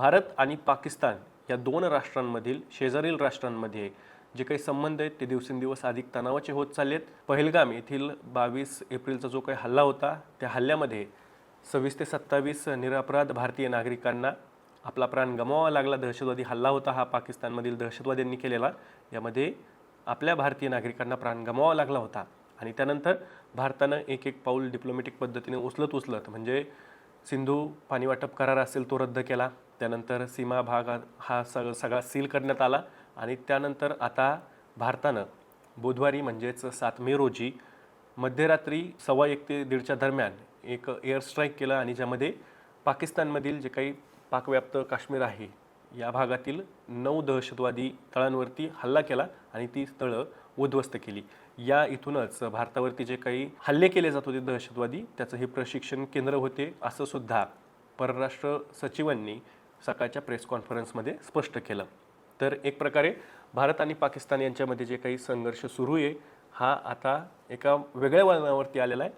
भारत आणि पाकिस्तान या दोन राष्ट्रांमधील शेजारील राष्ट्रांमध्ये जे काही संबंध आहेत ते दिवसेंदिवस अधिक तणावाचे होत चालले आहेत पहलगाम येथील बावीस एप्रिलचा जो काही हल्ला होता त्या हल्ल्यामध्ये सव्वीस ते सत्तावीस निरपराध भारतीय नागरिकांना आपला प्राण गमवावा लागला. दहशतवादी हल्ला होता हा पाकिस्तानमधील दहशतवाद्यांनी केलेला. यामध्ये आपल्या भारतीय नागरिकांना प्राण गमावा लागला होता. आणि त्यानंतर भारतानं एक एक पाऊल डिप्लोमॅटिक पद्धतीने उचलत उचलत म्हणजे सिंधू पाणी वाटप करार असेल तो रद्द केला. त्यानंतर सीमा भाग हा सग सगळा सील करण्यात आला आणि त्यानंतर आता भारतानं बुधवारी म्हणजेच सात मे रोजी मध्यरात्री सव्वा एक ते दीडच्या दरम्यान एक एअर स्ट्राईक केलं आणि ज्यामध्ये पाकिस्तानमधील जे काही पाकव्याप्त काश्मीर आहे या भागातील नऊ दहशतवादी तळांवरती हल्ला केला आणि ती तळं उद्ध्वस्त केली. या इथूनच भारतावरती जे काही हल्ले केले जात होते दहशतवादी त्याचं हे प्रशिक्षण केंद्र होते असं सुद्धा परराष्ट्र सचिवांनी सकाळच्या प्रेस कॉन्फरन्समध्ये स्पष्ट केलं. तर एक प्रकारे भारत आणि पाकिस्तान यांच्यामध्ये जे काही संघर्ष सुरू आहे हा आता एका वेगळ्या वळणावरती आलेला आहे.